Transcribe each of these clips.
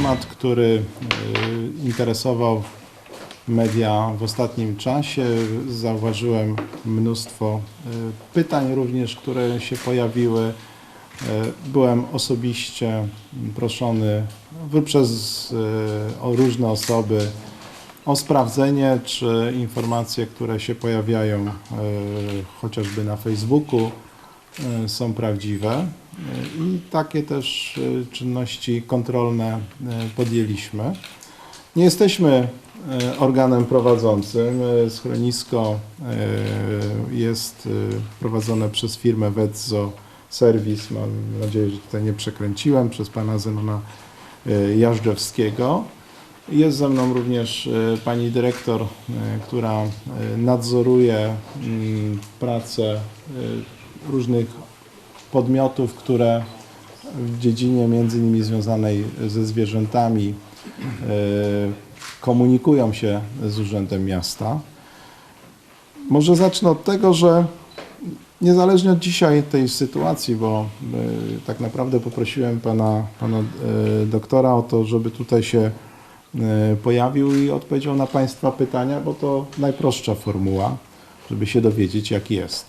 temat, który y, interesował media w ostatnim czasie. Zauważyłem mnóstwo y, pytań również, które się pojawiły. Y, Byłem osobiście proszony przez różne osoby o sprawdzenie, czy informacje, które się pojawiają chociażby na Facebooku, są prawdziwe. I takie też y, czynności kontrolne y, podjęliśmy. Nie jesteśmy y, organem prowadzącym. Schronisko jest prowadzone przez firmę Wetzo Service. Mam nadzieję, że tutaj nie przekręciłem, przez pana Zenona Jażdżewskiego. Jest ze mną również pani dyrektor, która nadzoruje pracę różnych podmiotów, które w dziedzinie między innymi związanej ze zwierzętami y, komunikują się z Urzędem Miasta. Może zacznę od tego, że niezależnie od dzisiaj tej sytuacji, bo y, tak naprawdę poprosiłem pana, pana y, doktora o to, żeby tutaj się pojawił i odpowiedział na państwa pytania, bo to najprostsza formuła, żeby się dowiedzieć, jak jest.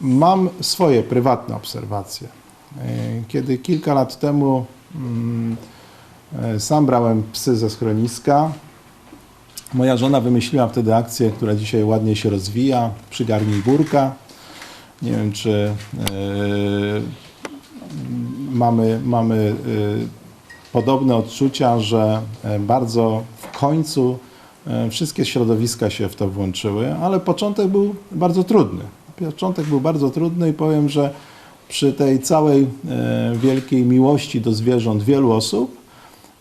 Mam swoje prywatne obserwacje. E, Kiedy kilka lat temu mm, e, sam brałem psy ze schroniska, moja żona wymyśliła wtedy akcję, która dzisiaj ładnie się rozwija, przygarnij burka. Nie wiem, czy e, mamy, mamy e, podobne odczucia, że bardzo w końcu wszystkie środowiska się w to włączyły, ale początek był bardzo trudny. Początek był bardzo trudny i powiem, że przy tej całej e, wielkiej miłości do zwierząt wielu osób,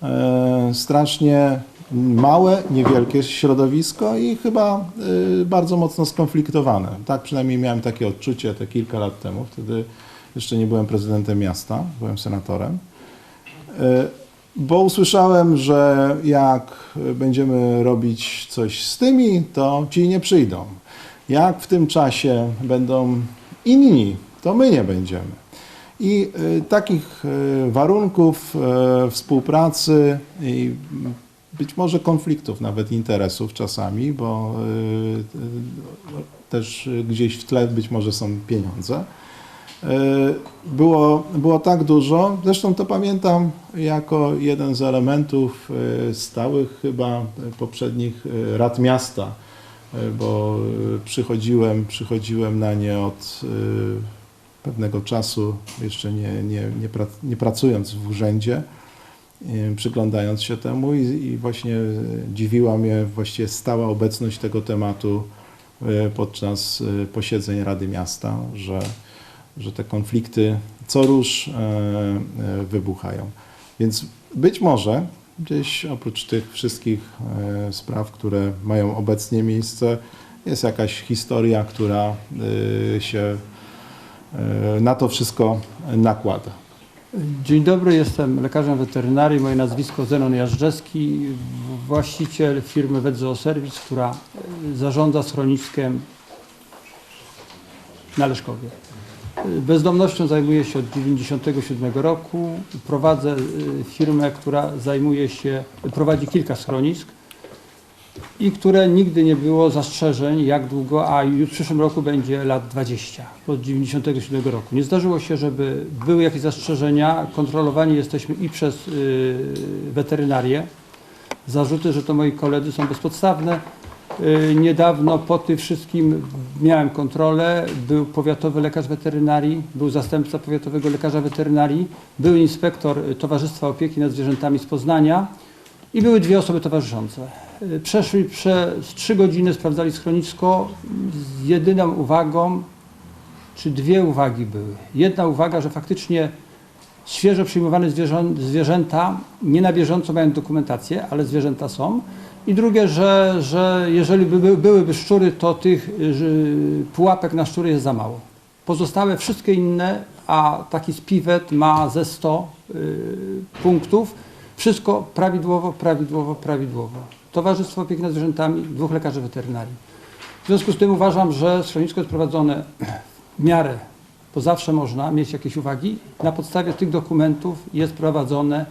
e, strasznie małe, niewielkie środowisko i chyba e, bardzo mocno skonfliktowane. Tak przynajmniej miałem takie odczucie te kilka lat temu. Wtedy jeszcze nie byłem prezydentem miasta, byłem senatorem. Bo usłyszałem, że jak będziemy robić coś z tymi, to ci nie przyjdą. Jak w tym czasie będą inni, to my nie będziemy. I y, takich y, warunków y, współpracy i być może konfliktów, nawet interesów czasami, bo też gdzieś w tle być może są pieniądze. Było, było tak dużo, zresztą to pamiętam jako jeden z elementów stałych chyba poprzednich rad miasta, bo y, przychodziłem, przychodziłem na nie od y, pewnego czasu, jeszcze nie, nie, nie, nie pracując w urzędzie, przyglądając się temu i, i właśnie dziwiła mnie właściwie stała obecność tego tematu podczas posiedzeń Rady Miasta, że, że te konflikty co róż e, e, wybuchają. Więc być może gdzieś oprócz tych wszystkich e, spraw, które mają obecnie miejsce, jest jakaś historia, która y, się e, na to wszystko nakłada. Dzień dobry, jestem lekarzem weterynarii. Moje nazwisko Zenon Jażdżewski, właściciel firmy Wedzoo Service, która e, zarządza schroniskiem na Leszkowie. Bezdomnością zajmuję się od 1997 roku. Prowadzę e, firmę, która zajmuje się, prowadzi kilka schronisk i które nigdy nie było zastrzeżeń, jak długo, a już w przyszłym roku będzie lat 20, od 97 roku. Nie zdarzyło się, żeby były jakieś zastrzeżenia. Kontrolowani jesteśmy i przez y, weterynarię. Zarzuty, że to moi koledzy są bezpodstawne. Y, niedawno po tym wszystkim miałem kontrolę. Był powiatowy lekarz weterynarii, był zastępca powiatowego lekarza weterynarii, był inspektor Towarzystwa Opieki nad Zwierzętami z Poznania i były dwie osoby towarzyszące. Y, Przeszli przez trzy godziny, sprawdzali schronisko z jedyną uwagą, czy dwie uwagi były. Jedna uwaga, że faktycznie świeżo przyjmowane zwierzę, zwierzęta nie na bieżąco mają dokumentację, ale zwierzęta są. I drugie, że, że jeżeli by by- byłyby szczury, to tych y, pułapek na szczury jest za mało. Pozostałe wszystkie inne, a taki spiwet ma ze 100 y, punktów, wszystko prawidłowo, prawidłowo, prawidłowo. Towarzystwo Opieki nad Zwierzętami, dwóch lekarzy weterynarii. W związku z tym uważam, że schronisko jest prowadzone w miarę bo zawsze można mieć jakieś uwagi. Na podstawie tych dokumentów jest prowadzone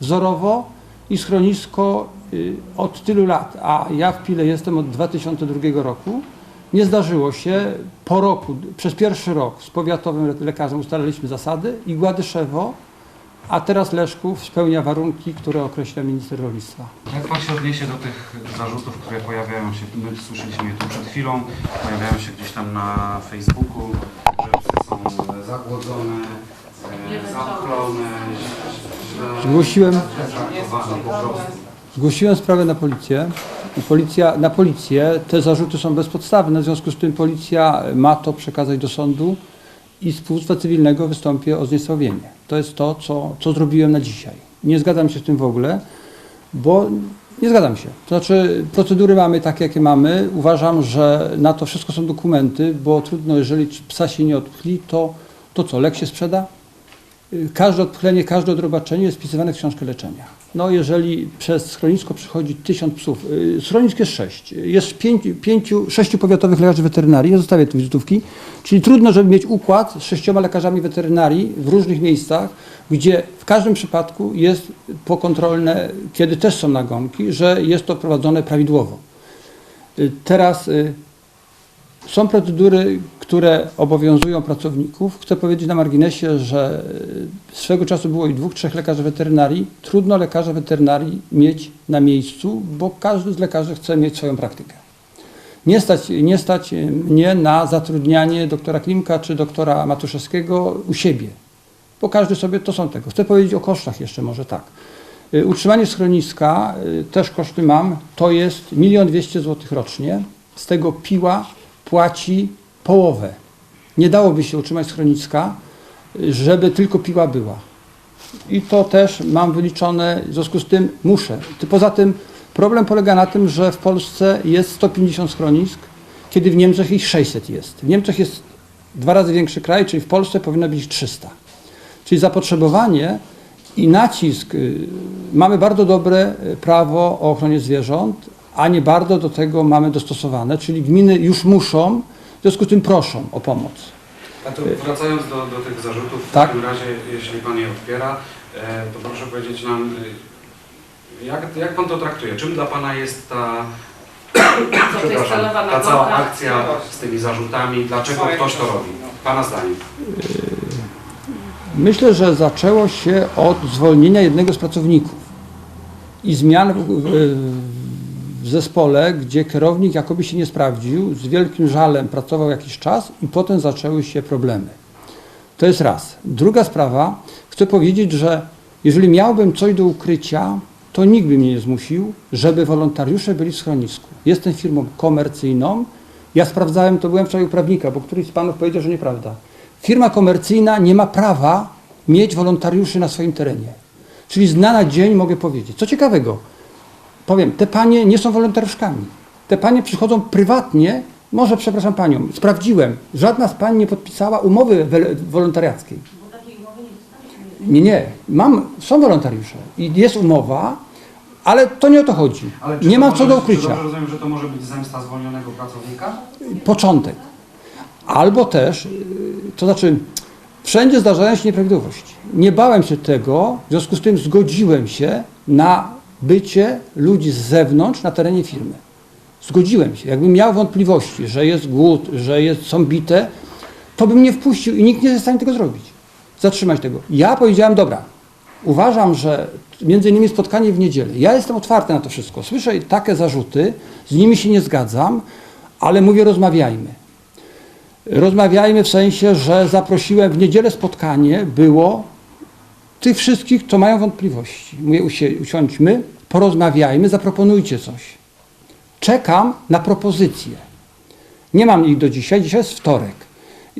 wzorowo i schronisko od tylu lat, a ja w Pile jestem od 2002 roku, nie zdarzyło się po roku, przez pierwszy rok z powiatowym le- lekarzem ustaliliśmy zasady i Gładyszewo, a teraz Leszków spełnia warunki, które określa minister rolnictwa. Jak Pan się odniesie do tych zarzutów, które pojawiają się, my słyszeliśmy je tu przed chwilą, pojawiają się gdzieś tam na Facebooku, że psy są zagłodzone, e, zamchlone, źle prostu. Zgłosiłem sprawę na policję policja, na policję te zarzuty są bezpodstawne, w związku z tym policja ma to przekazać do sądu i z powództwa cywilnego wystąpię o zniesławienie. To jest to, co, co zrobiłem na dzisiaj. Nie zgadzam się z tym w ogóle, bo nie zgadzam się. To znaczy procedury mamy takie, jakie mamy. Uważam, że na to wszystko są dokumenty, bo trudno, jeżeli psa się nie odpchli, to, to co, lek się sprzeda? Każde odpchlenie, każde odrobaczenie jest wpisywane w książkę leczenia. No jeżeli przez schronisko przychodzi tysiąc psów, y, schronisk jest sześć, jest pięciu, pięciu, sześciu powiatowych lekarzy weterynarii, ja zostawię tu wizytówki, czyli trudno, żeby mieć układ z sześcioma lekarzami weterynarii w różnych miejscach, gdzie w każdym przypadku jest pokontrolne, kiedy też są nagonki, że jest to prowadzone prawidłowo. Y, Teraz y, są procedury, które obowiązują pracowników. Chcę powiedzieć na marginesie, że y, swego czasu było i dwóch, trzech lekarzy weterynarii. Trudno lekarza weterynarii mieć na miejscu, bo każdy z lekarzy chce mieć swoją praktykę. Nie stać, nie stać y, mnie na zatrudnianie doktora Klimka czy doktora Matuszewskiego u siebie, bo każdy sobie to są tego. Chcę powiedzieć o kosztach jeszcze może tak. Y, Utrzymanie schroniska, też koszty mam, to jest 1 200 zł rocznie. Z tego piła płaci połowę. Nie dałoby się utrzymać schroniska, żeby tylko piła była. I to też mam wyliczone, w związku z tym muszę. Poza tym problem polega na tym, że w Polsce jest 150 schronisk, kiedy w Niemczech ich 600 jest. W Niemczech jest dwa razy większy kraj, czyli w Polsce powinno być 300. Czyli zapotrzebowanie i nacisk. y, Mamy bardzo dobre y, prawo o ochronie zwierząt, a nie bardzo do tego mamy dostosowane, czyli gminy już muszą, w związku z tym proszą o pomoc. A to wracając do, do tych zarzutów, w Tak. takim razie, jeśli Pan je odpiera, e, to proszę powiedzieć nam, y, jak, jak Pan to traktuje? Czym dla Pana jest ta, ta cała akcja z tymi zarzutami? Dlaczego ktoś to robi? Pana zdaniem. Myślę, że zaczęło się od zwolnienia jednego z pracowników i zmian w, w, w zespole, gdzie kierownik jakoby się nie sprawdził, z wielkim żalem pracował jakiś czas i potem zaczęły się problemy. To jest raz. Druga sprawa, chcę powiedzieć, że jeżeli miałbym coś do ukrycia, to nikt by mnie nie zmusił, żeby wolontariusze byli w schronisku. Jestem firmą komercyjną. Ja sprawdzałem, to byłem wczoraj u prawnika, bo któryś z panów powiedział, że nieprawda. Firma komercyjna nie ma prawa mieć wolontariuszy na swoim terenie. Czyli z dnia na dzień mogę powiedzieć. Co ciekawego, powiem, te panie nie są wolontariuszkami. Te panie przychodzą prywatnie, może przepraszam panią, sprawdziłem, żadna z pań nie podpisała umowy wolontariackiej. Nie, nie, mam, są wolontariusze i jest umowa, ale to nie o to chodzi. czy Nie to ma może co do Czy ukrycia. dobrze rozumiem, że to może być zemsta zwolnionego pracownika? Początek. Albo też, yy, to znaczy, wszędzie zdarzają się nieprawidłowości. Nie bałem się tego, w związku z tym zgodziłem się na bycie ludzi z zewnątrz na terenie firmy. Zgodziłem się. Jakbym miał wątpliwości, że jest głód, że jest, są bite, to bym nie wpuścił i nikt nie jest w stanie tego zrobić. Zatrzymać tego. Ja powiedziałem, dobra, uważam, że między innymi spotkanie w niedzielę. Ja jestem otwarty na to wszystko. Słyszę takie zarzuty, z nimi się nie zgadzam, ale mówię, rozmawiajmy. Rozmawiajmy w sensie, że zaprosiłem w niedzielę spotkanie, było tych wszystkich, co mają wątpliwości. Mówię, usi- usiądźmy, porozmawiajmy, zaproponujcie coś. Czekam na propozycje. Nie mam ich do dzisiaj, dzisiaj jest wtorek.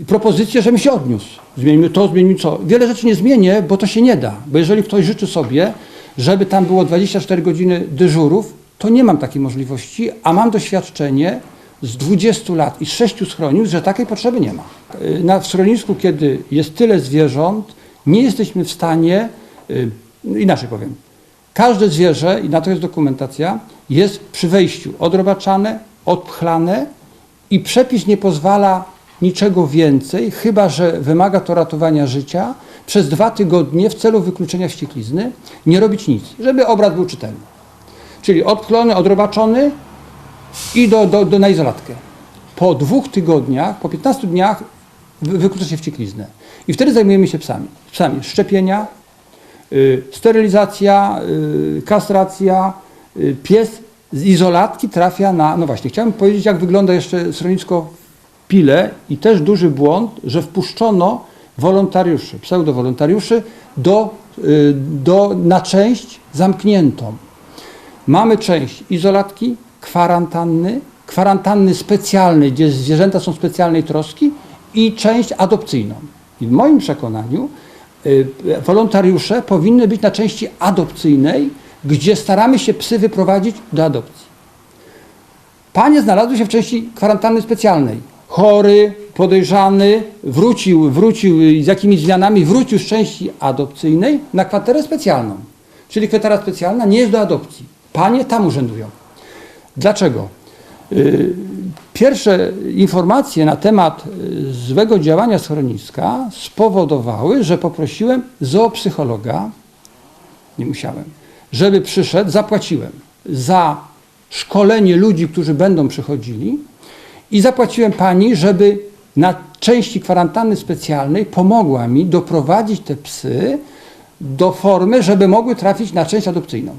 Propozycje, żebym się odniósł. Zmieńmy to, zmieńmy co. Wiele rzeczy nie zmienię, bo to się nie da. Bo jeżeli ktoś życzy sobie, żeby tam było 24 godziny dyżurów, to nie mam takiej możliwości, a mam doświadczenie z 20 lat i z 6 schronisk, że takiej potrzeby nie ma. Na, w schronisku, kiedy jest tyle zwierząt, nie jesteśmy w stanie, y, inaczej powiem, Każde zwierzę, i na to jest dokumentacja, jest przy wejściu odrobaczane, odpchlane i przepis nie pozwala niczego więcej, chyba że wymaga to ratowania życia, przez dwa tygodnie w celu wykluczenia wścieklizny nie robić nic, żeby obraz był czytelny. Czyli odklony, odrobaczony i do, do, do, na izolatkę. Po dwóch tygodniach, po 15 dniach wyklucza się wściekliznę. I wtedy zajmujemy się psami. Psami szczepienia, y, sterylizacja, y, kastracja. Y, pies z izolatki trafia na... No właśnie, chciałem powiedzieć, jak wygląda jeszcze schronisko Pile i też duży błąd, że wpuszczono wolontariuszy, pseudowolontariuszy do, y, do, na część zamkniętą. Mamy część izolatki, kwarantanny, kwarantanny specjalnej, gdzie zwierzęta są specjalnej troski i część adopcyjną. I w moim przekonaniu y, wolontariusze powinny być na części adopcyjnej, gdzie staramy się psy wyprowadzić do adopcji. Panie znalazły się w części kwarantanny specjalnej. Chory, podejrzany, wrócił, wrócił z jakimiś zmianami, wrócił z części adopcyjnej na kwaterę specjalną. Czyli kwatera specjalna nie jest do adopcji. Panie tam urzędują. Dlaczego? Y, Pierwsze informacje na temat y, złego działania schroniska spowodowały, że poprosiłem zoopsychologa, nie musiałem, żeby przyszedł, zapłaciłem za szkolenie ludzi, którzy będą przychodzili i zapłaciłem pani, żeby na części kwarantanny specjalnej pomogła mi doprowadzić te psy do formy, żeby mogły trafić na część adopcyjną.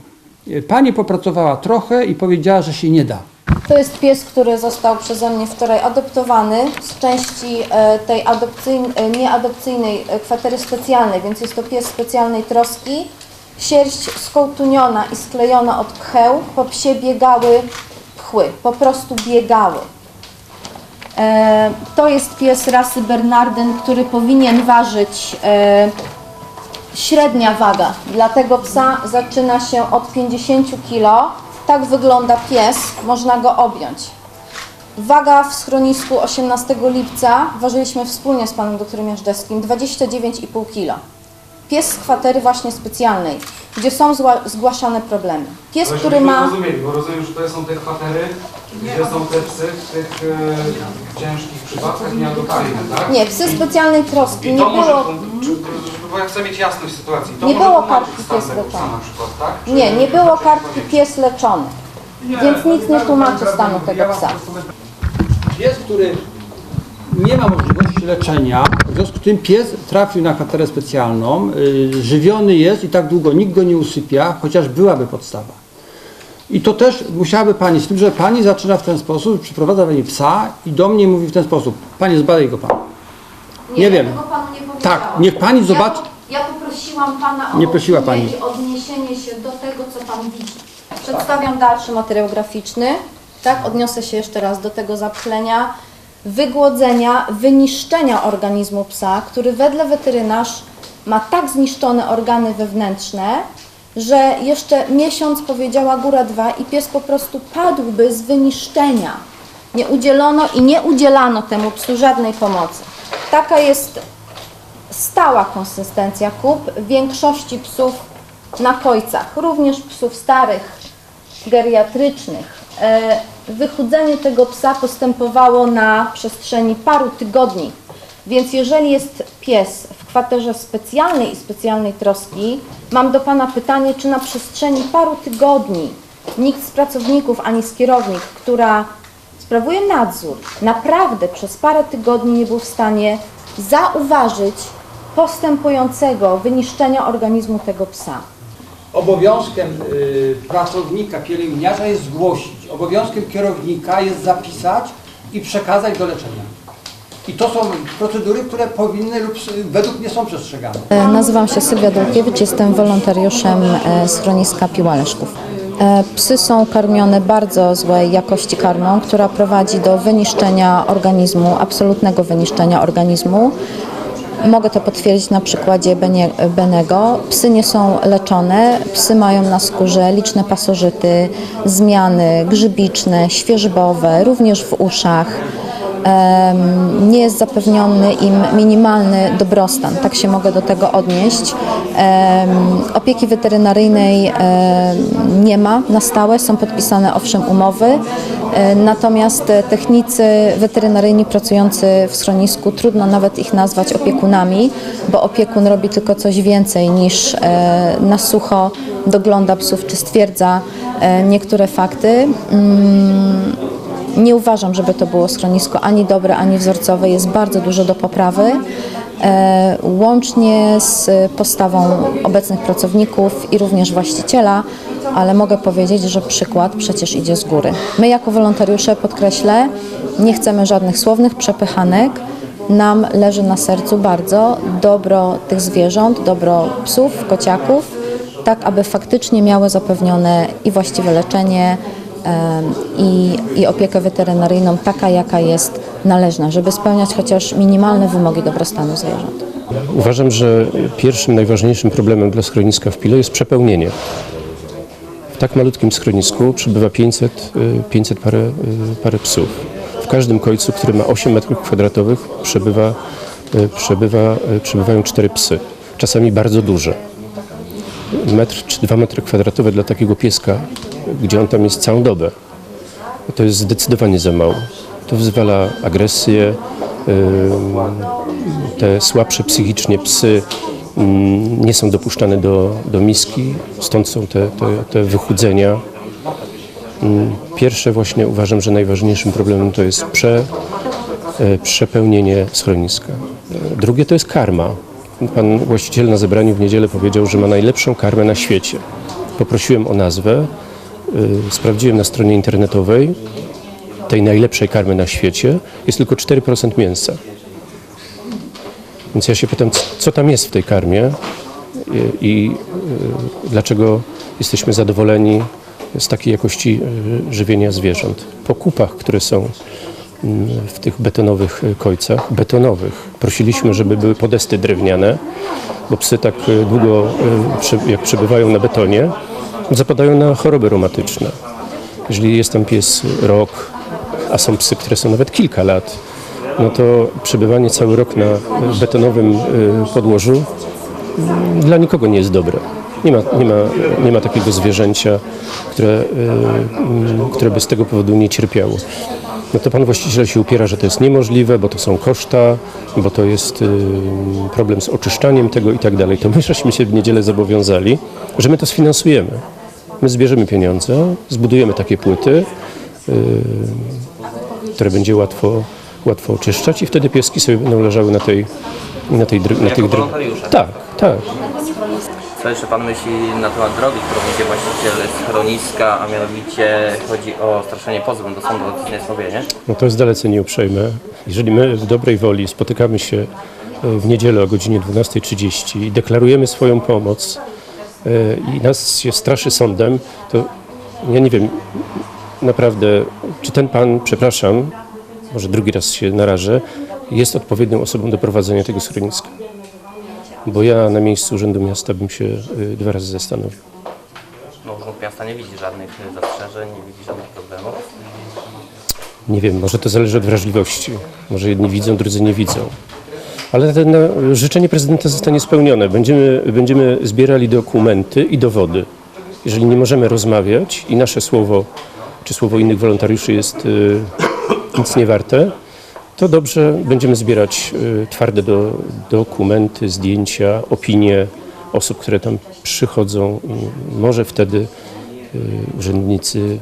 Y, Pani popracowała trochę i powiedziała, że się nie da. To jest pies, który został przeze mnie wczoraj adoptowany z części e, tej adopcyjnej, nieadopcyjnej e, kwatery specjalnej, więc jest to pies specjalnej troski. Sierść skołtuniona i sklejona od pcheł, po psie biegały pchły, po prostu biegały. E, To jest pies rasy Bernardyn, który powinien ważyć e, średnia waga. Dla tego psa zaczyna się od 50 kg. Tak wygląda pies, można go objąć. Waga w schronisku 18 lipca, ważyliśmy wspólnie z panem doktorem Jażdżewskim, 29,5 kg. Pies z kwatery właśnie specjalnej, gdzie są zła- zgłaszane problemy. Pies, Ale który żebyśmy ma... rozumieli, bo rozumiem, że to są te kwatery, gdzie są te psy w tych e, ciężkich przypadkach nieadopcyjne, tak? Nie, psy specjalnej troski. I Nie to może, było, czy, bo ja chcę mieć jasność sytuacji. To Nie może było tłumaczyć kartki stan pies tego psa na przykład, tak? Czy- nie, nie było czy- kartki pies leczony. Więc nic nie tłumaczy stanu tego psa. Pies, który nie ma możliwości leczenia, w związku z tym pies trafił na kwaterę specjalną, y, żywiony jest i tak długo nikt go nie usypia, chociaż byłaby podstawa. I to też musiałaby Pani, z tym, że Pani zaczyna w ten sposób, przyprowadza Pani psa i do mnie mówi w ten sposób, Panie zbadaj go Pan. Nie ja wiem. tego panu nie powiedziałam. Tak, niech pani zobaczy- Ja, ja poprosiłam pana o Nie prosiła pani. odniesienie się do tego, co pan widzi. Przedstawiam dalszy materiał graficzny. Tak, odniosę się jeszcze raz do tego zapchlenia, wygłodzenia, wyniszczenia organizmu psa, który wedle weterynarz ma tak zniszczone organy wewnętrzne, że jeszcze miesiąc powiedziała góra dwa i pies po prostu padłby z wyniszczenia. Nie udzielono i nie udzielano temu psu żadnej pomocy. Taka jest stała konsystencja kup większości psów na kojcach, również psów starych, geriatrycznych. E, Wychudzenie tego psa postępowało na przestrzeni paru tygodni, więc jeżeli jest pies w kwaterze specjalnej i specjalnej troski, mam do Pana pytanie, czy na przestrzeni paru tygodni nikt z pracowników ani z kierownik, która sprawuje nadzór, naprawdę przez parę tygodni nie był w stanie zauważyć postępującego wyniszczenia organizmu tego psa. Obowiązkiem y, pracownika pielęgniarza jest zgłosić, obowiązkiem kierownika jest zapisać i przekazać do leczenia. I to są procedury, które powinny lub według mnie są przestrzegane. E, Nazywam się Sylwia Dulkiewicz, jestem wolontariuszem e, schroniska Piła Leszków. E, Psy są karmione bardzo złej jakości karmą, która prowadzi do wyniszczenia organizmu, absolutnego wyniszczenia organizmu. Mogę to potwierdzić na przykładzie Benego. Psy nie są leczone, psy mają na skórze liczne pasożyty, zmiany grzybiczne, świeżbowe, również w uszach. Nie jest zapewniony im minimalny dobrostan, tak się mogę do tego odnieść. Opieki weterynaryjnej nie ma na stałe, są podpisane owszem umowy, natomiast e, technicy weterynaryjni pracujący w schronisku, trudno nawet ich nazwać opiekunami, bo opiekun robi tylko coś więcej niż e, na sucho dogląda psów czy stwierdza e, niektóre fakty. Mm, nie uważam, żeby to było schronisko ani dobre, ani wzorcowe. Jest bardzo dużo do poprawy. E, Łącznie z postawą obecnych pracowników i również właściciela, ale mogę powiedzieć, że przykład przecież idzie z góry. My jako wolontariusze, podkreślę, nie chcemy żadnych słownych przepychanek. Nam leży na sercu bardzo dobro tych zwierząt, dobro psów, kociaków, tak aby faktycznie miały zapewnione i właściwe leczenie, i, i opiekę weterynaryjną taka, jaka jest należna, żeby spełniać chociaż minimalne wymogi dobrostanu zwierząt. Uważam, że pierwszym, najważniejszym problemem dla schroniska w Pile jest przepełnienie. W tak malutkim schronisku przebywa 500, y, 500 parę, y, parę psów. W każdym końcu, który ma 8 metrów kwadratowych, przebywa, y, przebywa, y, przebywają 4 psy. Czasami bardzo duże. Metr czy 2 metry kwadratowe dla takiego pieska, gdzie on tam jest całą dobę, to jest zdecydowanie za mało. To wyzwala agresję, te słabsze psychicznie psy nie są dopuszczane do, do miski, stąd są te, te, te wychudzenia. Pierwsze właśnie uważam, że najważniejszym problemem to jest prze, e, przepełnienie schroniska. Drugie to jest karma. Pan właściciel na zebraniu w niedzielę powiedział, że ma najlepszą karmę na świecie. Poprosiłem o nazwę, y, sprawdziłem na stronie internetowej tej najlepszej karmy na świecie, jest tylko 4% mięsa. Więc ja się pytam, co tam jest w tej karmie i, i y, dlaczego jesteśmy zadowoleni z takiej jakości y, żywienia zwierząt. Po kupach, które są mm, w tych betonowych kojcach, betonowych, prosiliśmy, żeby były podesty drewniane, bo psy tak y, długo, jak przebywają na betonie, zapadają na choroby reumatyczne. Jeżeli jest tam pies rok, a są psy, które są nawet kilka lat, no to przebywanie cały rok na y, betonowym y, podłożu dla nikogo nie jest dobre. Nie ma, nie ma, nie ma takiego zwierzęcia, które, y, mm, które by z tego powodu nie cierpiało. No to pan właściciel się upiera, że to jest niemożliwe, bo to są koszta, bo to jest y, problem z oczyszczaniem tego i tak dalej. To my żeśmy się w niedzielę zobowiązali, że my to sfinansujemy. My zbierzemy pieniądze, zbudujemy takie płyty, które będzie łatwo, łatwo oczyszczać i wtedy pieski sobie będą leżały na tej, na tej, dr- na Jako tych wolontariusze? Tak, tak. Co jeszcze Pan myśli na temat drogi, którą idzie właściciel schroniska, a mianowicie chodzi o straszenie pozwem do sądu o zniesławienie? No to jest dalece nieuprzejme. Jeżeli my w dobrej woli spotykamy się e, w niedzielę o godzinie 12.30 i deklarujemy swoją pomoc e, i nas się straszy sądem, to ja nie wiem naprawdę, czy ten pan, przepraszam, może drugi raz się narażę, jest odpowiednią osobą do prowadzenia tego schroniska. Bo ja na miejscu Urzędu Miasta bym się e, dwa razy zastanowił. No, Urząd Miasta nie widzi żadnych y, zastrzeżeń, nie widzi żadnych problemów. Nie wiem, może to zależy od wrażliwości. Może jedni widzą, drudzy nie widzą. Ale ten, no, życzenie prezydenta zostanie spełnione. Będziemy, będziemy zbierali dokumenty i dowody. Jeżeli nie możemy rozmawiać i nasze słowo, czy słowo innych wolontariuszy jest y, nic nie warte, to dobrze będziemy zbierać y, twarde do, dokumenty, zdjęcia, opinie osób, które tam przychodzą. Może wtedy y, urzędnicy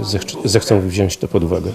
zechc- zechcą wziąć to pod uwagę.